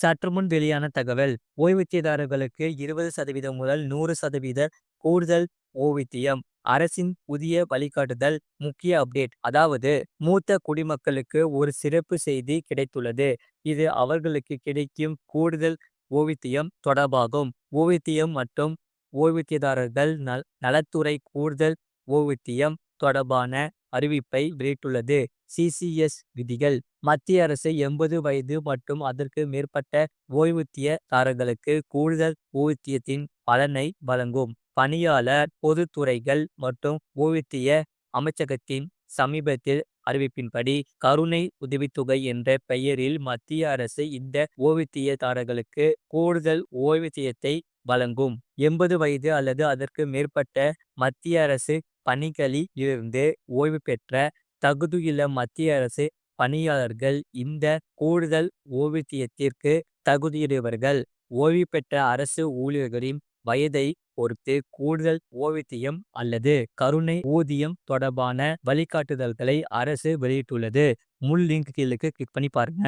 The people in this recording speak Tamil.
சற்று முன் வெளியான தகவல் ஓய்வூதியதாரர்களுக்கு இருபது சதவீதம் முதல் நூறு சதவீத கூடுதல் ஓய்வூதியம் அரசின் புதிய வழிகாட்டுதல் முக்கிய அப்டேட் அதாவது மூத்த குடிமக்களுக்கு ஒரு சிறப்பு செய்தி கிடைத்துள்ளது. இது அவர்களுக்கு கிடைக்கும் கூடுதல் ஓய்வூதியம் தொடர்பாகும். ஓய்வூதியம் மற்றும் ஓய்வூதியதாரர்கள் நல் நலத்துறை கூடுதல் ஓய்வூதியம் தொடர்பான அறிவிப்பை வெளியிட்டுள்ளது. சிசிஎஸ் விதிகள் மத்திய அரசு எண்பது வயது மற்றும் அதற்கு மேற்பட்ட ஓய்வூதியதாரர்களுக்கு கூடுதல் ஊதியத்தின் பலனை வழங்கும். பணியாளர் பொதுத்துறைகள் மற்றும் ஓய்வூதிய அமைச்சகத்தின் சமீபத்தில் அறிவிப்பின்படி கருணை உதவித்தொகை என்ற பெயரில் மத்திய அரசு இந்த ஓய்வூதியதாரர்களுக்கு கூடுதல் ஓய்வூதியத்தை வழங்கும். எண்பது வயது அல்லது அதற்கு மேற்பட்ட மத்திய அரசு பணிகளில் இருந்து ஓய்வு பெற்ற தகுதியுள்ள மத்திய அரசு பணியாளர்கள் இந்த கூடுதல் ஓய்வூதியத்திற்கு தகுதியுடையவர்கள். ஓய்வு பெற்ற அரசு ஊழியர்களின் வயதை பொறுத்து கூடுதல் ஓய்வூதியம் அல்லது கருணை ஊதியம் தொடர்பான வழிகாட்டுதல்களை அரசு வெளியிட்டுள்ளது. முள் லிங்க் கீழுக்கு கிளிக் பண்ணி பாருங்க.